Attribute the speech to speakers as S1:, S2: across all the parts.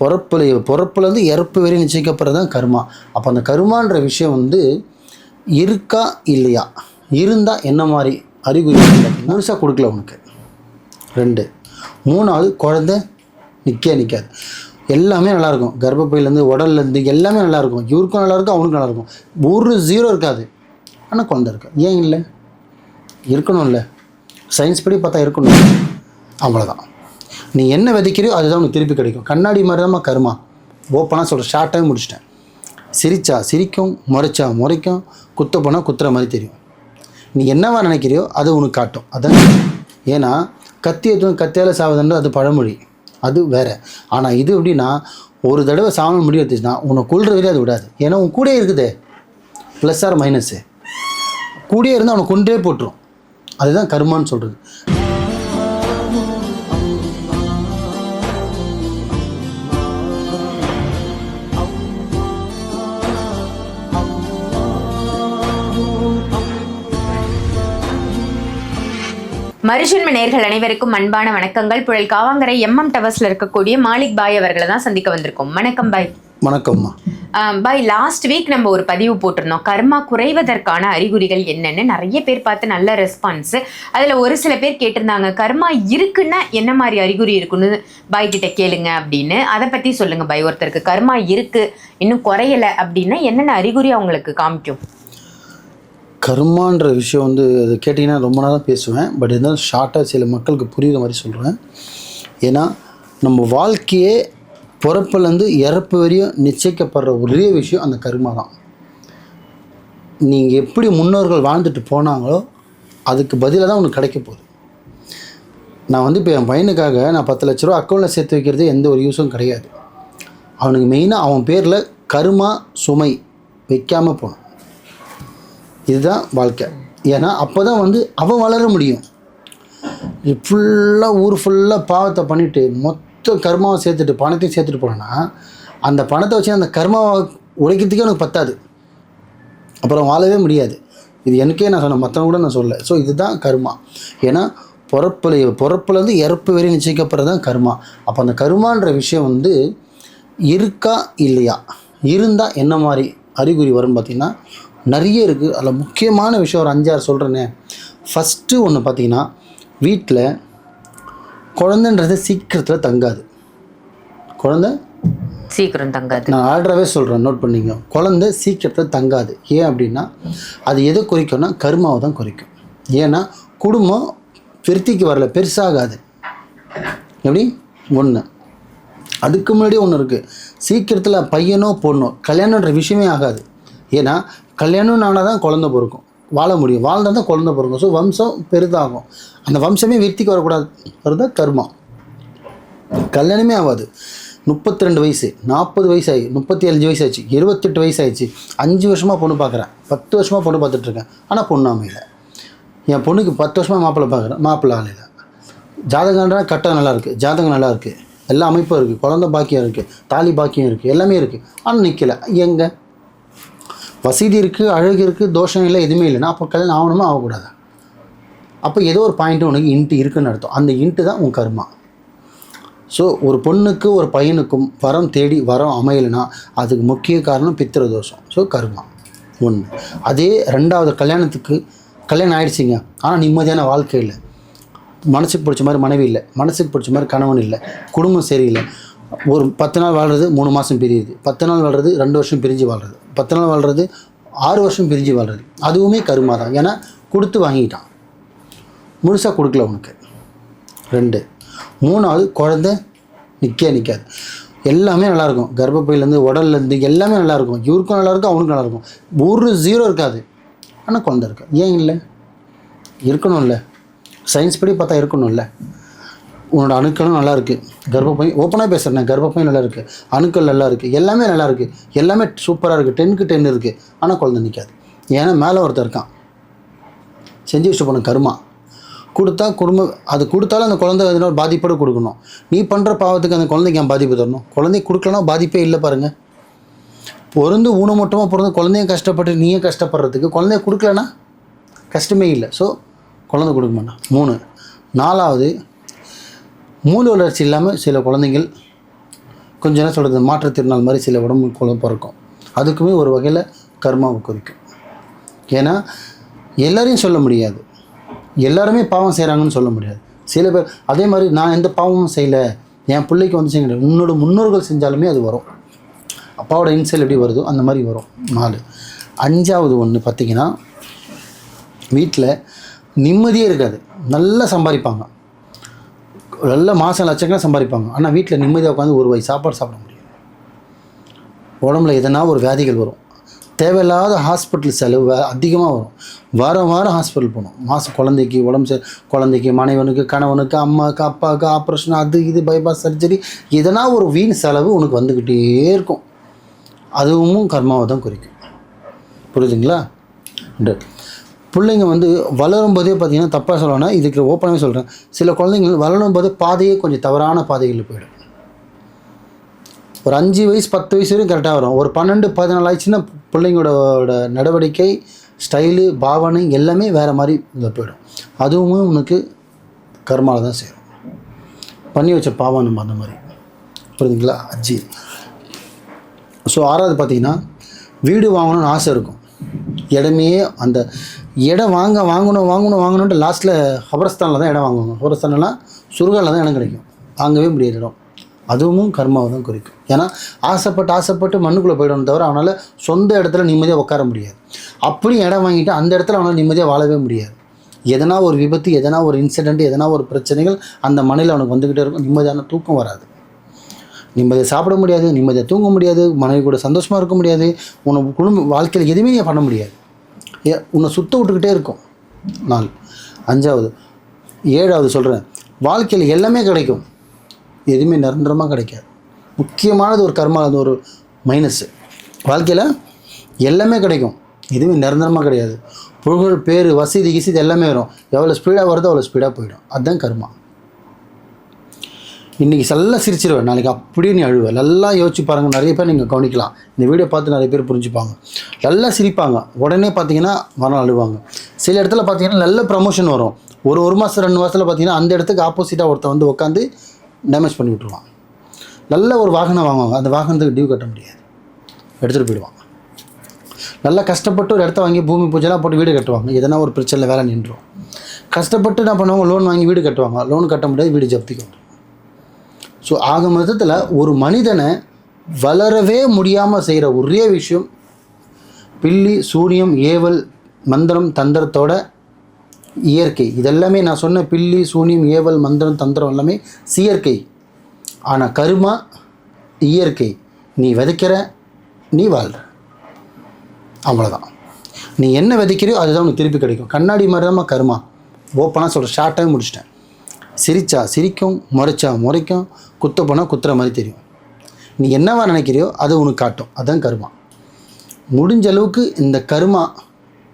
S1: பிறப்புல பிறப்புலேருந்து இறப்பு வரை நிச்சயிக்கப்படுறது தான் கருமா. அப்போ அந்த கருமான்ற விஷயம் வந்து இருக்கா இல்லையா? இருந்தால் என்ன மாதிரி அறிகுறி முழுசாக கொடுக்கல உனக்கு. ரெண்டு. மூணாவது குழந்தை நிற்க நிற்காது எல்லாமே நல்லாயிருக்கும் கர்ப்பப்பையிலேருந்து உடல்லேருந்து எல்லாமே நல்லாயிருக்கும் இவருக்கும் நல்லாயிருக்கும் அவனுக்கும் நல்லாயிருக்கும் ஒரு ஜீரோ இருக்காது. ஆனால் குழந்தை இருக்கு? ஏன் இல்லை? இருக்கணும்ல. சயின்ஸ் படி பார்த்தா இருக்கணும். அவ்வளோதான் நீ என்ன விதைக்கிறியோ அதுதான் உனக்கு திருப்பி கிடைக்கும். கண்ணாடி மாதிரி தான் கருமா ஓப்பனாக சொல்கிற ஷார்ட்டாகவே முடிச்சிட்டேன். சிரிச்சா சிரிக்கும் முறைச்சா முறைக்கும் குத்த போனால் குத்துற மாதிரி தெரியும். நீ என்னவா நினைக்கிறியோ அது உனக்கு காட்டும். அதான். ஏன்னா கத்தி எதுவும் கத்தியால் சாவதுன்ற அது பழமொழி. அது வேற. ஆனால் இது எப்படின்னா ஒரு தடவை சாவணும் முடிவு எடுத்துச்சுன்னா உன்னை கொள்ற வரையும் அது விடாது. ஏன்னா உன் கூடயே இருக்குதே. ப்ளஸ் ஆர் மைனஸ்ஸு கூடயே இருந்தால் அவனை கொண்டே போட்டுரும். அதுதான் கருமான்னு சொல்கிறது
S2: மறுஜன்ம நேர்கள் அனைவருக்கும் அன்பான வணக்கங்கள். புழல் காவாங்கரை எம்எம் டவர்ஸ்ல இருக்கக்கூடிய மாலிக் பாய் அவர்களை தான் சந்திக்க வந்திருக்கோம். வணக்கம் பாய்.
S1: வணக்கம்மா.
S2: பாய் லாஸ்ட் வீக் நம்ம ஒரு பதிவு போட்டிருந்தோம். கர்மா குறைவதற்கான அறிகுறிகள் என்னன்னு நிறைய பேர் பார்த்து நல்ல ரெஸ்பான்ஸ் அதுல ஒரு சில பேர் கேட்டிருந்தாங்க கர்மா இருக்குன்னா என்ன மாதிரி அறிகுறி இருக்குன்னு பாய் கிட்ட கேளுங்க அப்படின்னு. அதை பத்தி சொல்லுங்க பாய் ஒருத்தருக்கு கர்மா இருக்கு இன்னும் குறையல அப்படின்னா என்னென்ன அறிகுறி அவங்களுக்கு காமிக்கும்?
S1: கர்மான்ற விஷயம் வந்து அது கேட்டிங்கன்னா ரொம்ப நேரம் பேசுவேன். பட் இருந்தாலும் ஷார்ட்டாக சில மக்களுக்கு புரிகிற மாதிரி சொல்கிறேன் ஏன்னா நம்ம வாழ்க்கையே பிறப்புலேருந்து இறப்பு வரையும் நிச்சயிக்கப்படுற ஒரே விஷயம் அந்த கர்மா தான். நீங்கள் எப்படி முன்னோர்கள் வாழ்ந்துட்டு போனாங்களோ அதுக்கு பதிலாக தான் உனக்கு கிடைக்க போகுது. நான் வந்து இப்போ என் பையனுக்காக நான் பத்து லட்ச ரூபா அக்கௌண்ட்டில் சேர்த்து வைக்கிறது எந்த ஒரு யூஸும் கிடையாது. அவனுக்கு மெயினாக அவன் பேரில் கருமா சுமை வைக்காமல் போகணும் இதுதான் வாழ்க்கை. ஏன்னா அப்போ தான் வந்து அவன் வளர முடியும். ஃபுல்லாக ஊர் ஃபுல்லாக பாவத்தை பண்ணிவிட்டு மொத்த கர்மாவை சேர்த்துட்டு பணத்தையும் சேர்த்துட்டு போனேன்னா அந்த பணத்தை வச்சு அந்த கர்மாவை உழைக்கிறதுக்கே எனக்கு பத்தாது. அப்புறம் வாழவே முடியாது. இது எனக்கே நான் சொன்னேன் மற்றவங்க கூட நான் சொல்லலை. ஸோ இதுதான் கர்மா. ஏன்னா பிறப்புல பிறப்புலேருந்து இறப்பு வரை நிச்சயிக்கப்படுறது தான் கர்மா. அப்போ அந்த கர்மான்ற விஷயம் வந்து இருக்கா இல்லையா? இருந்தால் என்ன மாதிரி அறிகுறி வரும்னு பார்த்திங்கன்னா நிறைய இருக்குது அதில் முக்கியமான விஷயம் ஒரு அஞ்சாறு சொல்கிறேனே ஃபஸ்ட்டு ஒன்று பார்த்தீங்கன்னா வீட்டில் குழந்தைன்றது சீக்கிரத்தில் தங்காது. குழந்தை?
S2: சீக்கிரம் தங்காது.
S1: நான் ஆல்ரெடாவே சொல்கிறேன் நோட் பண்ணிங்க குழந்தை சீக்கிரத்தில் தங்காது. ஏன் அப்படின்னா அது எதை குறிக்கும்னா கருமாவை தான் குறிக்கும். ஏன்னா குடும்பம் பெருத்திக்கு வரல பெருசாகாது. எப்படி? ஒன்று அதுக்கு முன்னாடி ஒன்று இருக்குது சீக்கிரத்தில் பையனோ பொண்ணோ கல்யாணன்ற விஷயமே ஆகாது. ஏன்னா கல்யாணம் ஆனால் தான் குழந்தை பிறக்கும். வாழ முடியும். வாழ்ந்தா தான் குழந்தை பிறக்கும். ஸோ வம்சம் பெரிதாகும். அந்த வம்சமே விருத்திக்கு வரக்கூடாது. வருதா? கர்மம் கல்யாணமே ஆகாது. முப்பத்தி ரெண்டு வயசு நாற்பது வயசு ஆகி முப்பத்தி அஞ்சு வயசு ஆச்சு இருபத்தெட்டு வயசு ஆயிடுச்சு அஞ்சு வருஷமாக பொண்ணு பார்க்குறேன் பத்து வருஷமாக பொண்ணு பார்த்துட்ருக்கேன் ஆனால் பொண்ணு அமையல. என் பொண்ணுக்கு பத்து வருஷமாக மாப்பிள்ளை பார்க்குறேன் மாப்பிள்ளை ஆளையில் ஜாதகம்னா கட்டம் நல்லாயிருக்கு ஜாதகம் நல்லாயிருக்கு எல்லா அமைப்பும் இருக்குது குழந்தை பாக்கியம் இருக்குது தாலி பாக்கியம் இருக்குது எல்லாமே இருக்குது ஆனால் நிற்கலை எங்கே? வசதி இருக்குது அழகு இருக்குது தோஷம் இல்லை எதுவுமே இல்லைன்னா அப்போ கல்யாணம் ஆகணுமா? ஆகக்கூடாது? அப்போ ஏதோ ஒரு பாயிண்ட் உனக்கு இன்ட்டு இருக்குன்னு அர்த்தம். அந்த இன்ட்டு தான் உன் கர்மா. ஸோ ஒரு பொண்ணுக்கு ஒரு பையனுக்கும் வரம் தேடி வரம் அமையலைன்னா அதுக்கு முக்கிய காரணம் பித்திர தோஷம் ஸோ கர்மா. ஒன்று அதே ரெண்டாவது கல்யாணத்துக்கு கல்யாணம் ஆயிடுச்சிங்க. ஆனால் நிம்மதியான வாழ்க்கை இல்லை. மனசுக்கு பிடிச்ச மாதிரி மனைவி இல்லை. மனசுக்கு பிடிச்ச மாதிரி கணவன் இல்லை. குடும்பம் சரியில்லை. ஒரு பத்து நாள் வாழ்கிறது மூணு மாதம் பிரியுது. பத்து நாள் வாழ்கிறது ரெண்டு வருஷம் பிரிஞ்சு வாழ்கிறது பத்து நாள் வாழ்கிறது ஆறு வருஷம் பிரிஞ்சு வாழ்கிறது அதுவுமே கருமா தான் ஏன்னா கொடுத்து வாங்கிட்டான். முழுசாக கொடுக்கல உனக்கு. ரெண்டு. மூணாவது குழந்தை நிற்க நிற்காது எல்லாமே நல்லாயிருக்கும். கர்ப்பப்பையிலேருந்து உடல்லேருந்து எல்லாமே நல்லாயிருக்கும். இவருக்கும் நல்லாயிருக்கும் அவனுக்கும் நல்லாயிருக்கும். ஒரு ஜீரோ இருக்காது. ஆனால் குழந்தை இருக்கு? ஏன் இல்லை? இருக்கணும்ல. சயின்ஸ் படி பார்த்தா இருக்கணும்ல. உன்னோட அணுக்களும் நல்லா இருக்குது கர்ப்பப்பை ஓப்பனாக பேசுகிறேன் கர்ப்பப்பை நல்லா இருக்குது அணுக்கள் நல்லா இருக்குது எல்லாமே நல்லா இருக்குது எல்லாமே சூப்பராக இருக்குது டென்க்கு டென் இருக்குது ஆனால் குழந்தை நிற்காது ஏன்னா மேலே ஒருத்தர் இருக்கான். செஞ்சு வச்சு போன கர்மா. கொடுத்தா குடும்பம் அது கொடுத்தாலும் அந்த குழந்தை எதனா ஒரு பாதிப்போடு கொடுக்கணும். நீ பண்ணுற பாவத்துக்கு அந்த குழந்தைக்கு ஏன் பாதிப்பு தரணும்? குழந்தைக்கு கொடுக்கலனா பாதிப்பே இல்லை பாருங்கள் பிறந்து ஊனமொட்டமாக பிறந்து குழந்தையும் கஷ்டப்பட்டு நீயும் கஷ்டப்படுறதுக்கு குழந்தைய கொடுக்கலனா கஷ்டமே இல்லை. ஸோ குழந்தை கொடுக்க மாட்டான். மூணு. நாலாவது மூல வளர்ச்சி இல்லாமல் சில குழந்தைகள் கொஞ்சம் என்ன சொல்கிறது மாற்றுத்திறனால் மாதிரி சில உடம்பு குழப்பம் இருக்கும் அதுக்குமே ஒரு வகையில் கர்மாவை குறிக்கும். ஏன்னா எல்லாரையும் சொல்ல முடியாது. எல்லாருமே பாவம் செய்கிறாங்கன்னு சொல்ல முடியாது. சில பேர் அதே மாதிரி நான் எந்த பாவமும் செய்யலை என் பிள்ளைக்கு வந்து செய்ய உன்னோட முன்னோர்கள் செஞ்சாலுமே அது வரும். அப்பாவோட இன்சல் எப்படி வருதோ அந்த மாதிரி வரும். நாலு. அஞ்சாவது ஒன்று பார்த்தீங்கன்னா வீட்டில் நிம்மதியே இருக்காது. நல்லா சம்பாதிப்பாங்க. நல்ல மாதம் லட்சக்கணக்காக சம்பாதிப்பாங்க. ஆனால் வீட்டில் நிம்மதியாக உட்காந்து ஒரு வயசு சாப்பாடு சாப்பிட முடியும். உடம்புல எதனா ஒரு வியாதிகள் வரும். தேவையில்லாத ஹாஸ்பிட்டல் செலவு அதிகமாக வரும். வாரம் வாரம் ஹாஸ்பிட்டல் போகணும். மாதம் குழந்தைக்கு உடம்பு சரி குழந்தைக்கு மனைவனுக்கு கணவனுக்கு அம்மாவுக்கு அப்பாவுக்கு ஆப்ரேஷன் அது இது பைபாஸ் சர்ஜரி எதனா ஒரு வீண் செலவு உனக்கு வந்துக்கிட்டே இருக்கும். அதுவும் கர்மாவை தான் குறிக்கும். புரியுதுங்களா? பிள்ளைங்க வந்து வளரும் போதே பார்த்தீங்கன்னா தப்பாக சொல்லணும்னா இதுக்கு ஓப்பனாகவே சொல்கிறேன் சில குழந்தைங்க வளரும் போதே பாதையே கொஞ்சம் தவறான பாதைகளில் போயிடும். ஒரு அஞ்சு வயசு பத்து வயசு வரைக்கும் கரெக்டாக வரும். ஒரு பன்னெண்டு பதினாலு ஆயிடுச்சுன்னா பிள்ளைங்களோட நடவடிக்கை ஸ்டைலு பாவனை எல்லாமே வேறு மாதிரி இதில் போயிடும். அதுவும் உனக்கு கர்மாவில் தான் சேரும். பண்ணி வச்ச பாவம் நம்ம அந்த மாதிரி. புரியுதுங்களா அஜி ஸோ ஆறாவது பார்த்தீங்கன்னா வீடு வாங்கணும்னு ஆசை இருக்கும். இடமே அந்த இடம் வாங்க வாங்கணும் வாங்கணும் வாங்கணுன்ட்டு லாஸ்ட்டில் ஹபரஸ்தானில் தான் இடம் வாங்குவாங்க. ஹபரஸ்தான்லாம் சுருகாவில் தான் இடம் கிடைக்கும். வாங்கவே முடியாது இடம். அதுவும் கர்மாவை தான் குறிக்கும். ஏன்னா ஆசைப்பட்டு ஆசைப்பட்டு மண்ணுக்குள்ளே போயிடணும் தவிர அவனால் சொந்த இடத்துல நிம்மதியாக உட்கார முடியாது. அப்படியும் இடம் வாங்கிட்டு அந்த இடத்துல அவனால் நிம்மதியாக வாழவே முடியாது. எதனா ஒரு விபத்து எதனா ஒரு இன்சிடெண்ட் எதனா ஒரு பிரச்சனைகள் அந்த மனையில் அவனுக்கு வந்துக்கிட்டே இருக்கும். நிம்மதியான தூக்கம் வராது. நிம்மதியாக சாப்பிட முடியாது நிம்மதியாக தூங்க முடியாது மனைவி கூட சந்தோஷமாக இருக்க முடியாது உனக்கு குடும்ப வாழ்க்கையில் எதுவுமே நீ பண்ண முடியாது. உன்னை சுத்த விட்டுக்கிட்டே இருக்கும். நாள் அஞ்சாவது. ஏழாவது சொல்கிறேன் வாழ்க்கையில் எல்லாமே கிடைக்கும். எதுவுமே நிரந்தரமாக கிடைக்காது. முக்கியமானது ஒரு கர்மா அது ஒரு மைனஸ்ஸு வாழ்க்கையில் எல்லாமே கிடைக்கும். எதுவுமே நிரந்தரமாக கிடையாது. புகழ் பேர் வசதி கிசதி எல்லாமே வரும். எவ்வளோ ஸ்பீடாக வருதோ அவ்வளோ ஸ்பீடாக போயிடும். அதுதான் கர்மா. இன்றைக்கி நல்லா சிரிச்சிருவேன். நாளைக்கு அப்படியே நீ அழுவேன் நல்லா யோசிச்சு பாருங்கள் நிறைய பேர் நீங்கள் கவனிக்கலாம். இந்த வீடியோ பார்த்து நிறைய பேர் புரிஞ்சுப்பாங்க. நல்லா சிரிப்பாங்க. உடனே பார்த்தீங்கன்னா மரம் அழுவாங்க. சில இடத்துல பார்த்தீங்கன்னா நல்ல ப்ரமோஷன் வரும். ஒரு ஒரு மாதம் ரெண்டு மாதத்தில் பார்த்தீங்கன்னா அந்த இடத்துக்கு ஆப்போசிட்டாக ஒருத்தன் வந்து உட்காந்து டேமேஜ் பண்ணி விட்ருவான் நல்ல ஒரு வாகனம் வாங்குவாங்க. அந்த வாகனத்துக்கு டியூ கட்ட முடியாது. எடுத்துகிட்டு போயிடுவாங்க நல்லா கஷ்டப்பட்டு ஒரு இடத்த வாங்கி பூமி பூஜைலாம் போட்டு வீடு கட்டுவாங்க. எதனா ஒரு பிரச்சனையில் வேலை நின்றுடும் கஷ்டப்பட்டு என்ன பண்ணுவாங்க? லோன் வாங்கி வீடு கட்டுவாங்க. லோன் கட்ட முடியாது. வீடு ஜப்திக்கு வந்துடும் ஸோ ஆக மொத்தத்தில் ஒரு மனிதனை வளரவே முடியாமல் செய்கிற ஒரே விஷயம் பில்லி சூனியம் ஏவல் மந்திரம் தந்திரத்தோட இயற்கை. இதெல்லாமே நான் சொன்ன பில்லி சூனியம் ஏவல் மந்திரம் தந்திரம் எல்லாமே செயற்கை. ஆனால் கருமா இயற்கை. நீ விதைக்கிற நீ வாழ்கிற அவ்வளோதான் நீ என்ன விதைக்கிறியோ அதுதான் உனக்கு திருப்பி கிடைக்கும். கண்ணாடி மாதிரி தான் கருமா ஓப்பனாக சொல்கிறேன் ஷார்ட்டாக முடிச்சிட்டேன். சிரிச்சா சிரிக்கும் முறைச்சா முறைக்கும் குத்த போனால் குத்துற மாதிரி தெரியும். நீ என்னவா நினைக்கிறியோ அது உனக்கு காட்டும். அதுதான் கருமா. முடிஞ்ச அளவுக்கு இந்த கருமா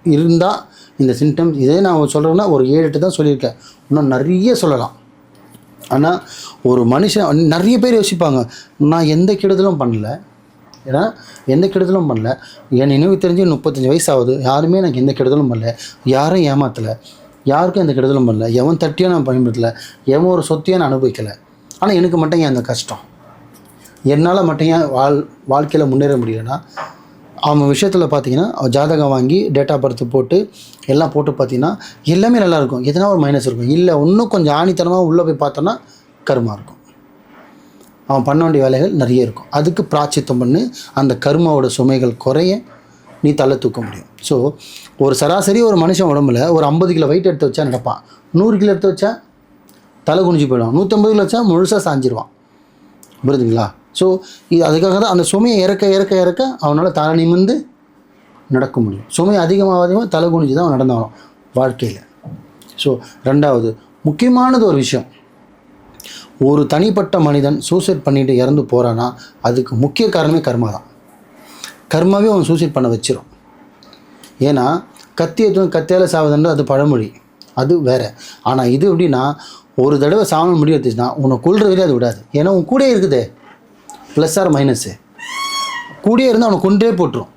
S1: இருந்தால் இந்த சிம்டம்ஸ் இதே நான் சொல்கிறேன்னா ஒரு ஏழு எட்டு தான் சொல்லியிருக்கேன். இன்னும் நிறைய சொல்லலாம். ஆனால் ஒரு மனுஷன் நிறைய பேர் யோசிப்பாங்க நான் எந்த கெடுதலும் பண்ணல. ஏன்னா எந்த கெடுதலும் பண்ணல. என் நினைவு தெரிஞ்சு முப்பத்தஞ்சு வயசு ஆகுது. யாருமே எனக்கு எந்த கெடுதலும் பண்ணல. யாரும் ஏமாத்தலை. யாருக்கும் எந்த கெடுதலும் பண்ணல எவன் தட்டியும் நான் பயன்படுத்தலை. எவன் ஒரு சொத்தையும் நான் அனுபவிக்கலை. ஆனால் எனக்கு மட்டும் ஏன் அந்த கஷ்டம்? என்னால் மட்டும் ஏன் வாழ் வாழ்க்கையில் முன்னேற முடியலன்னா அவன் விஷயத்தில் பார்த்தீங்கன்னா அவன் ஜாதகம் வாங்கி டேட் ஆஃப் பர்த் போட்டு எல்லாம் போட்டு பார்த்தீங்கன்னா எல்லாமே நல்லாயிருக்கும் எதனா ஒரு மைனஸ் இருக்கும். இல்லை இன்னும் கொஞ்சம் ஆணித்தனமாக உள்ளே போய் பார்த்தோன்னா கருமா இருக்கும். அவன் பண்ண வேண்டிய வேலைகள் நிறைய இருக்கும். அதுக்கு பிராச்சித்தம் பண்ணு. அந்த கருமாவோட சுமைகள் குறைய நீ தலை தூக்க முடியும். ஸோ ஒரு சராசரி ஒரு மனுஷன் உடம்புல ஒரு ஐம்பது கிலோ வெயிட் எடுத்து வச்சா நடப்பான். நூறு கிலோ எடுத்து வச்சா தலை குனிஞ்சு போயிடும் நூற்றம்பது கிலோ வச்சா முழுசாக சாஞ்சிருவான். புரியுதுங்களா ஸோ இது அதுக்காக தான் அந்த சுமையை இறக்க இறக்க இறக்க அவனால் தலை நிமிர்ந்து நடக்க முடியும். சுமை அதிகமாக அதிகமாக தலை குனிஞ்சு தான் அவன் நடந்தாகணும் வாழ்க்கையில். ஸோ ரெண்டாவது முக்கியமானது ஒரு விஷயம். ஒரு தனிப்பட்ட மனிதன் சூசைட் பண்ணிட்டு இறந்து போகிறான்னா அதுக்கு முக்கிய காரணமே கர்மா தான். கர்மாவே அவன் சூசைட் பண்ண வச்சிடும் ஏன்னா கத்தி எடுத்து கத்தியால் சாவதுன்றது அது பழமொழி. அது வேறு. ஆனால் இது எப்படின்னா ஒரு தடவை சாவணும் முடிவு எடுத்துச்சுன்னா உன்னை கொள்ற வரையும் அது விடாது. ஏன்னா உன் கூடயே இருக்குதே. ப்ளஸ் ஆர் மைனஸு கூடயே இருந்தால் அவனை கொண்டே போட்டுரும்.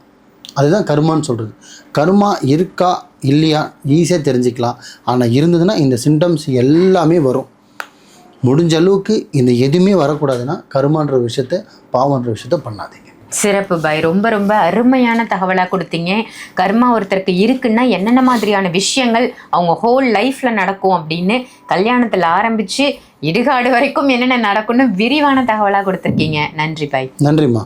S1: அதுதான் கர்மான்னு சொல்கிறது கர்மா இருக்கா இல்லையா ஈஸியாக தெரிஞ்சுக்கலாம். ஆனால் இருந்ததுன்னா இந்த சிம்டம்ஸ் எல்லாமே வரும். முடிஞ்ச அளவுக்கு இந்த எதுவுமே வரக்கூடாதுன்னா கருமான்ற விஷயத்த பாவன்ற விஷயத்த பண்ணாதீங்க.
S2: சிறப்பு பாய் ரொம்ப ரொம்ப அருமையான தகவலாக கொடுத்தீங்க. கர்மா ஒருத்தருக்கு இருக்குன்னா என்னென்ன மாதிரியான விஷயங்கள் அவங்க ஹோல் லைஃப்ல நடக்கும் அப்படின்னு கல்யாணத்தில் ஆரம்பிச்சு இடுகாடு வரைக்கும் என்னென்ன நடக்கும்னு விரிவான தகவலாக கொடுத்துருக்கீங்க. நன்றி பாய்
S1: நன்றிம்மா.